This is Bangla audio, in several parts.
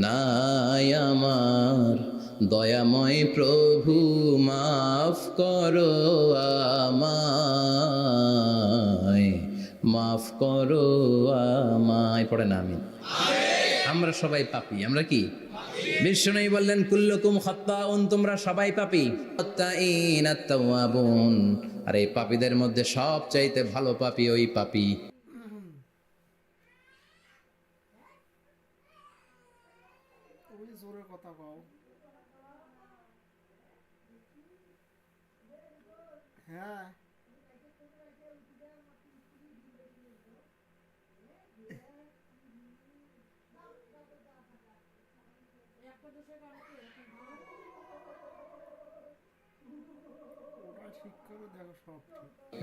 নাই আমার। দয়াময় প্রভু, মাফ করো আমায়। মাফ করো আমায়। পড়ে না আমি আমরা সবাই পাপি, আমরা কি? বিষ্ণু বললেন, কুল্লুকুম খত্তাউন তোমরা সবাই পাপি। খত্তাইন আত্তাওয়াবুন। আর এই পাপীদের মধ্যে সব চাইতে ভালো পাপি ওই পাপি। ওই জোরে কথা হ্যাঁ।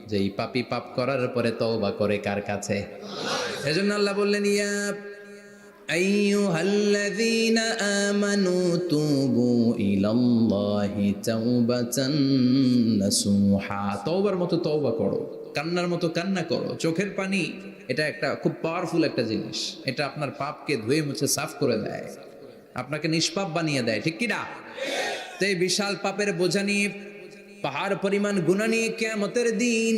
যে পাপি পাপ করার পরে তওবা করে কার কাছে? এজন্য আল্লাহ বললেন, ইয়া আইয়ুহাল্লাযীনা আমানু তুবু ইলাল্লাহি তাওবাতান নাসুহা তওবার মতো তওবা করো, কান্নার মতো কান্না করো, চোখের পানি, এটা একটা খুব পাওয়ারফুল একটা জিনিস। এটা আপনার পাপকে ধুয়ে মুছে সাফ করে দেয়, আপনাকে নিষ্পাপ বানিয়ে দেয়, ঠিক কি না তো এই বিশাল পাপের বোঝা নিয়ে, পাহাড় পরিমাণ গুণা নিয়ে কেমতের দিন,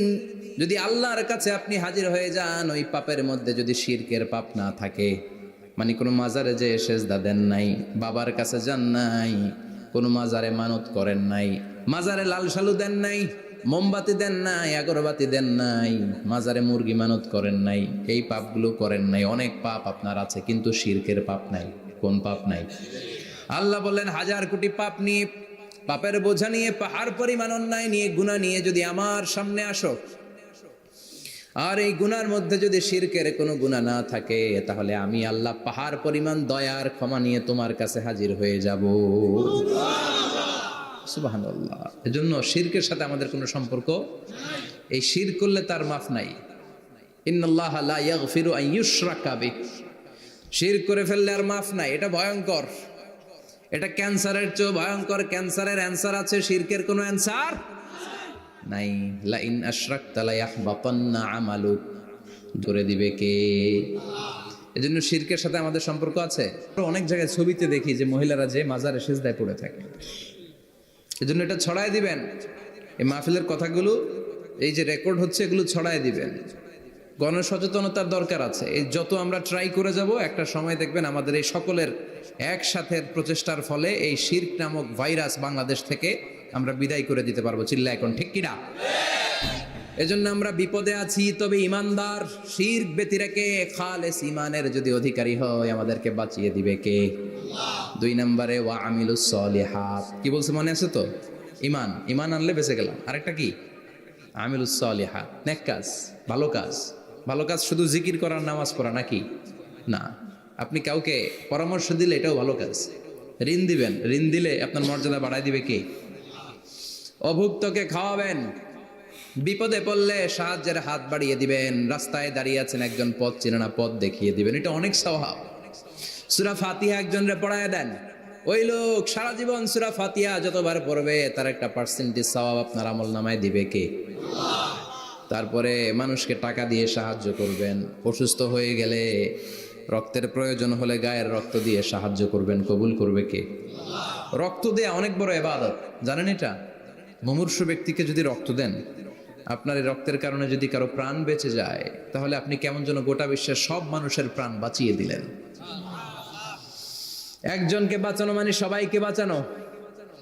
যদি আল্লাহর কাছে আপনি হাজির হয়ে যান, ওই পাপের মধ্যে যদি শিরকের পাপ না থাকে। মানে কোনো মাজারে যে সেজদা দেন নাই, বাবার কাছে যান নাই, কোনো মাজারে মানত করেন নাই, মাজারে লাল সালু দেন নাই, মোমবাতি দেন নাই, আগরবাতি দেন নাই, মাজারে মুরগি মানত করেন নাই, এই পাপগুলো করেন নাই, অনেক পাপ আপনার আছে, কিন্তু শিরকের পাপ নাই, কোন পাপ নাই? আল্লাহ বললেন, হাজার কোটি পাপ নিয়ে, পাপের বোঝা নিয়ে, পাহাড় পরিমাণ অন্যায় নিয়ে গুণা নিয়ে যদি আমার সামনে আসো আর এই গুনার মধ্যে যদি শিরকের কোনো গুণা না থাকে, তাহলে আমি আল্লাহ পাহাড় পরিমাণ দয়ার ক্ষমা নিয়ে তোমার কাছে হাজির হয়ে যাব। সুবাহান এজন্য শিরকের সাথে আমাদের কোনো সম্পর্ক এই শির করলে তার মাফ নাই। আন ইউশরাকা বিহ। শির করে ফেললে আর মাফ নাই। এটা ভয়ঙ্কর। এটা ক্যান্সারের চেয়েও ভয়ঙ্কর। ক্যান্সারের অ্যান্সার আছে, শিরকের কোনো অ্যান্সার নাই। লা ইন আশরাকতা লা ইয়াহবাতান্না আমালুক। ধরে দিবে কে? এজন্য শিরকের সাথে আমাদের সম্পর্ক আছে? অনেক জায়গায় ছবিতে দেখি যে মহিলারা যে মাজারে সেজদায় পড়ে থাকে। এজন্য এটা ছড়ায় দিবেন। এই মাহফিলের কথাগুলো, এই যে রেকর্ড হচ্ছে, এগুলো ছড়ায় দিবেন। গণসচেতনতার দরকার আছে। এই যত আমরা ট্রাই করে যাব, একটা সময় দেখবেন আমাদের এই সকলের একসাথে প্রচেষ্টার ফলে এই শির্ক নামক ভাইরাস বাংলাদেশ থেকে আমরা বিদায় করে দিতে পারব চিল্লা এখন ঠিক কিনা? এজন্য আমরা বিপদে আছি, তবে ইমানদার শির ব্যতিরেকে খালেস ইমানের যদি অধিকারী হয়, আমাদেরকে বাঁচিয়ে দিবে কে? দুই নম্বরে, ওয়া আমিলুস সলিহাত। কি বলছে মনে আছে তো? ইমান ইমান আনলে বেঁচে গেলাম। আরেকটা কি? আমিলুস সলিহাত। নেক কাজ, ভালো কাজ। ভালো কাজ শুধু জিকির করার নামাজ পড়া নাকি? না। আপনি কাউকে পরামর্শ দিলে এটাও ভালো কাজ। ঋণ দিবেন। ঋণ দিলে আপনার মর্যাদা বাড়ায় দিবে কে? অভুক্তকে খাওয়াবেন। বিপদে পড়লে সাহায্যের হাত বাড়িয়ে দিবেন। রাস্তায় দাঁড়িয়ে আছেন একজন পথ চেনে না, পথ দেখিয়ে দিবেন। এটা অনেক স্বভাব। সুরা ফাতিহা একজনরে পড়ায় দেন। ওই লোক সারা জীবন সুরা ফাতিহা যতবার পড়বে, তার একটা পার্সেন্টেজ স্বভাব আপনার আমল নামায় দিবে কে? তারপরে মানুষকে টাকা দিয়ে সাহায্য করবেন। অসুস্থ হয়ে গেলে রক্তের প্রয়োজন হলে গায়ের রক্ত দিয়ে সাহায্য করবেন। কবুল করবে কে? রক্ত দেয়া অনেক বড় এবাদত। জানেন এটা? মুমূর্ষু ব্যক্তিকে যদি রক্ত দেন, আপনার এই রক্তের কারণে যদি কারও প্রাণ বেঁচে যায়, তাহলে আপনি কেমন যেন গোটা বিশ্বের সব মানুষের প্রাণ বাঁচিয়ে দিলেন। একজনকে বাঁচানো মানে সবাইকে বাঁচানো।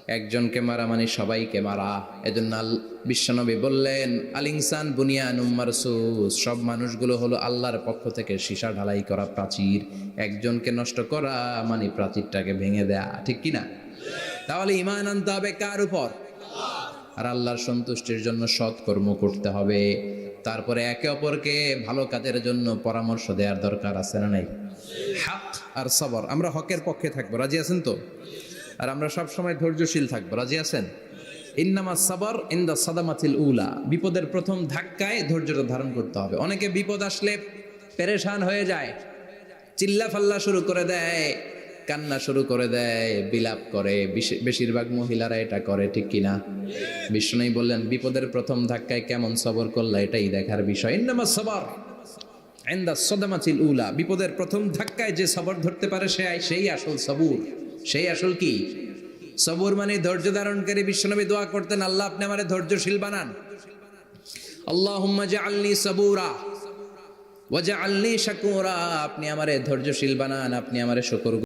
একজনকে মারা মানে সবাইকে মারা। এজন্য বিশ্বনবী বললেন আল ইনসান বুনিয়ান উম্মারসুস সব মানুষগুলো হলো আল্লাহর পক্ষ থেকে সীসা ঢালাই করা প্রাচীর। একজনকে নষ্ট করা মানে প্রাচীরটাকে ভেঙে দেয়া। ঠিক কি না তাহলে ইমান আনতে হবে কার উপর? আর আল্লাহর সন্তুষ্টির জন্য সৎ কর্ম করতে হবে। তারপরে একে অপরকে ভালো কাজের জন্য পরামর্শ দেওয়ার দরকার আছে না নাই? হক আর সবর আমরা হকের পক্ষে থাকব রাজি আছেন তো? আর আমরা সব সময় ধৈর্যশীল থাকব রাজি আছেন? ইন্নামা সাবর ইন্দা সাদামাতিল উলা বিপদের প্রথম ধাক্কায় ধৈর্যটা ধারণ করতে হবে। অনেকে বিপদ আসলে পেরেশান হয়ে যায় চিল্লা ফাল্লা শুরু করে দেয় কান্না শুরু করে দেয়, বিলাপ করে। বেশিরভাগ মহিলারা এটা করে, ঠিক কিনা বিষ্ণুই বললেন, বিপদের প্রথম ধাক্কায় কেমন সবর করলা, এটাই দেখার বিষয়। ইন্নামা সবর এন্দা সদামাচিল উলা। বিপদের প্রথম ধাক্কায় যে সবর ধরতে পারে, সে সেই আসল সবুর। সেই আসল কি? সবুর মানে ধৈর্য ধারণকারী বিশ্বনবী দোয়া করতেন, আল্লাহ, আপনি আমারে ধৈর্যশীল বানান। আল্লাহুম্মা জাআলনি সাবুরা ওয়াজআলনি শাকুরা। আপনি আমারে ধৈর্যশীল বানান, আপনি আমারে শুকর